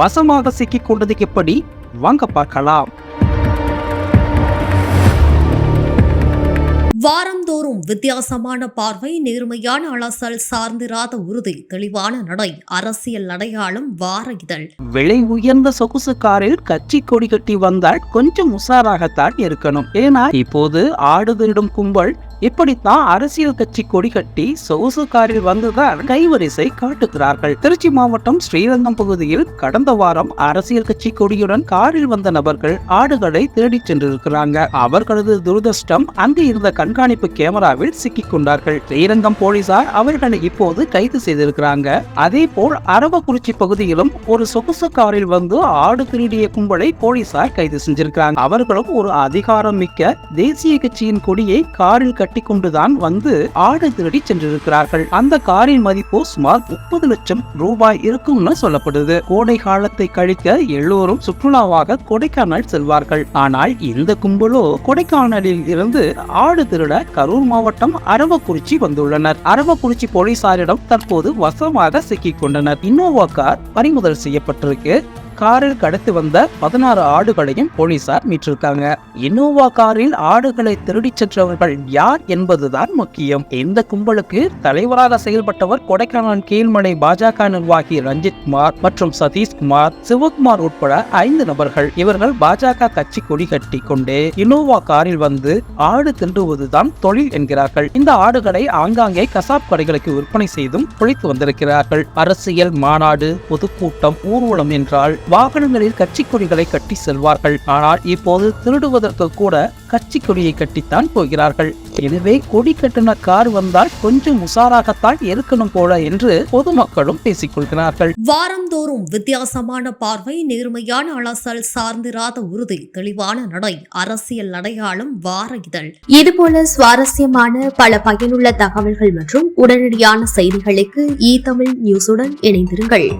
வசமாக சிக்கிக் கொண்டது எப்படி வாங்க பார்க்கலாம். வாரந்தோறும் வித்தியாசமான பார்வை நேர்மையான அலசல் சார்ந்திராத உறுதி தெளிவான நடை அரசியல் அடையாளம் வார இதழ். விலை உயர்ந்த சொகுசு காரில் கட்சி கொடி கட்டி வந்தால் கொஞ்சம் உஷாராகத்தான் இருக்கணும். ஏன்னா இப்போது ஆடு திருடும் கும்பல் இப்படித்தான் அரசியல் கட்சி கொடி கட்டி சொகுசு காரில் வந்துதான் கைவரிசை காட்டுகிறார்கள். திருச்சி மாவட்டம் ஸ்ரீரங்கம் பகுதியில் கடந்த வாரம் அரசியல் கட்சி கொடியுடன் காரில் வந்த நபர்கள் ஆடுகளை தேடிச் சென்றிருக்கிறாங்க. அவர்களது துரதிருஷ்டம் அங்கு இருந்த கண்காணிப்பு கேமராவில் சிக்கிக் கொண்டார்கள். ஸ்ரீரங்கம் போலீசார் அவர்களை இப்போது கைது செய்திருக்கிறாங்க. அதே போல் அரவக்குறிச்சி பகுதியிலும் ஒரு சொகுசு காரில் வந்து ஆடு திருடிய கும்பலை போலீசார் கைது செஞ்சிருக்கிறாங்க. அவர்களும் ஒரு அதிகாரம் மிக்க தேசிய கட்சியின் கொடியை காரில் கட்டி கட்டி கொண்டுதான் வந்து ஆடு திருடி சென்றிருக்கிறார்கள். அந்த காரின் மதிப்பு சுமார் முப்பது லட்சம் ரூபாய் இருக்கும்னு சொல்லப்படுது. கோடை காலத்தை கழிக்க எல்லோரும் சுற்றுலாவாக கொடைக்கானல் செல்வார்கள். ஆனால் இந்த கும்பலோ கொடைக்கானலில் இருந்து ஆடு திருட கரூர் மாவட்டம் அரவக்குறிச்சி வந்துள்ளனர். அரவக்குறிச்சி போலீசாரிடம் தற்போது வசமாக சிக்கிக் கொண்டனர். இன்னோவா கார் பறிமுதல் செய்யப்பட்டிருக்கு. காரில் கடத்தி வந்த பதினாறு ஆடுகளையும் போலீசார் மீட்டிருக்காங்க. இன்னோவா காரில் ஆடுகளை திருடிச் சென்றவர்கள் யார் என்பதுதான் முக்கியம். இந்த கும்பலுக்கு தலைவராக செயல்பட்டவர் கொடைக்கானல் கீழ்மலை பாஜக நிர்வாகி ரஞ்சித் குமார் மற்றும் சதீஷ்குமார் சிவகுமார் உட்பட ஐந்து நபர்கள். இவர்கள் பாஜக கட்சி கொடி கட்டி கொண்டு இனோவா காரில் வந்து ஆடு திருடுவதுதான் தொழில் என்கிறார்கள். இந்த ஆடுகளை ஆங்காங்கே கசாப் கடைகளுக்கு விற்பனை செய்தும் பிழைத்து வந்திருக்கிறார்கள். அரசியல் மாநாடு பொதுக்கூட்டம் ஊர்வலம் என்றால் வாகனங்களில் கட்சி கொடிகளை கட்டி செல்வார்கள். ஆனால் இப்போது திருடுவதற்கு கூட கட்சி கொடியை கட்டித்தான் போகிறார்கள். எனவே கொடி கட்டின கார் வந்தால் கொஞ்சம் உஷாராகத்தான் இருக்கணும் போல என்று பொதுமக்களும் பேசிக் கொள்கிறார்கள் வாரந்தோறும் வித்தியாசமான பார்வை நேர்மையான அலசல் சார்ந்திராத உறுதி தெளிவான நடை அரசியல் அடையாளம் வார இதழ். இதுபோல சுவாரஸ்யமான பல பயனுள்ள தகவல்கள் மற்றும் உடனடியான செய்திகளுக்கு இ தமிழ் நியூஸுடன் இணைந்திருங்கள்.